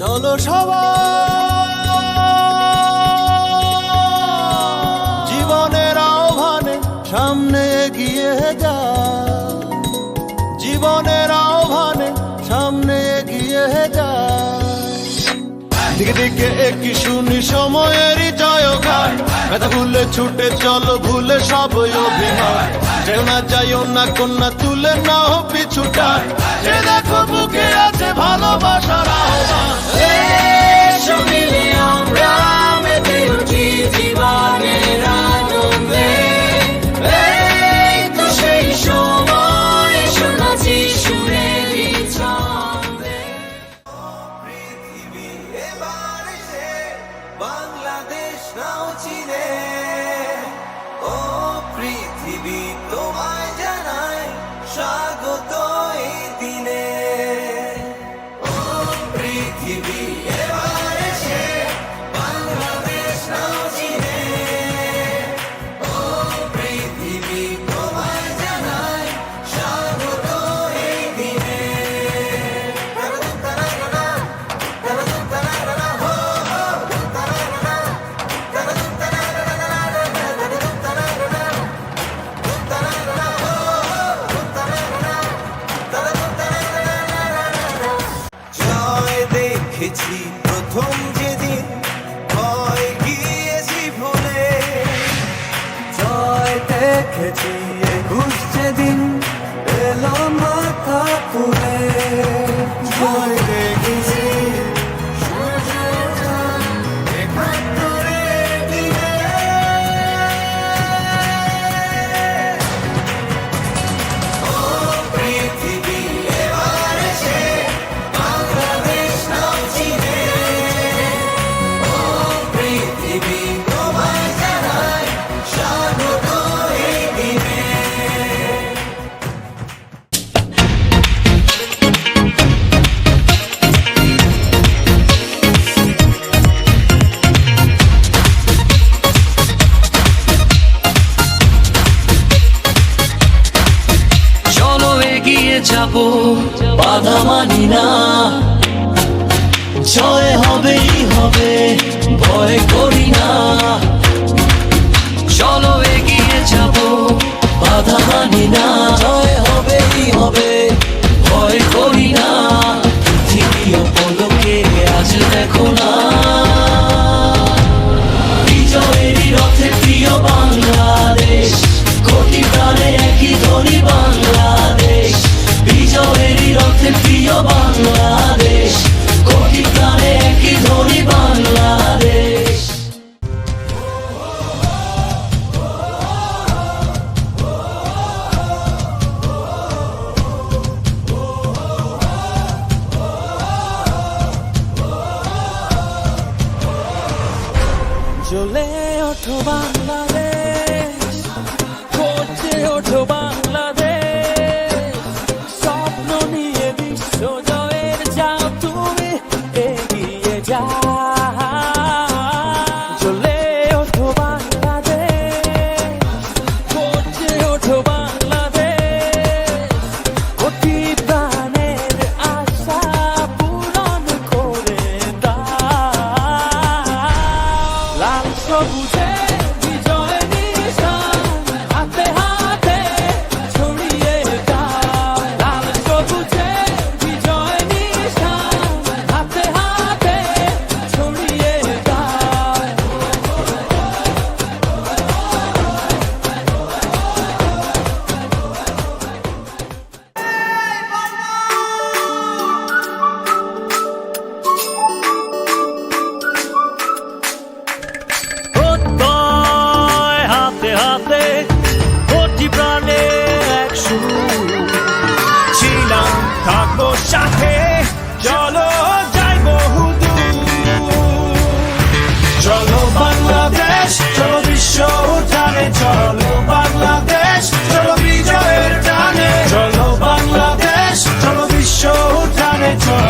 চলো সবাই। জীবনের আহ্বানে সামনে এগিয়ে যা। জীবনের আহ্বানে সামনে এগিয়ে যা। দিকে দিকে একই শুনি সময়েরই জয় গান ভুলে ছুটে চলো, ভুলে সব অভিনয়। জেনা না না কন্যা তুলে নাও পিছুটা। যে দেখো বুকে আছে ভালোবাসা ঘুষছে দিন এলো মাথা তুলে। যাব বাধা মানি না। জয় হবেই হবে। জ্বলে ওঠো বাংলাদেশ করছে ওঠো বাংলাদেশ। 何不在 সাথে প্রতি প্রাণে এক সুর। ছিলাম, থাকব সাথে, চলো যাই বহু চলো বাংলাদেশ, চলো বিশ্ব উঠানে চলো বাংলাদেশ, চলো বিজয়ের টানে। চলো বাংলাদেশ, চলো বিশ্ব উঠানে চলো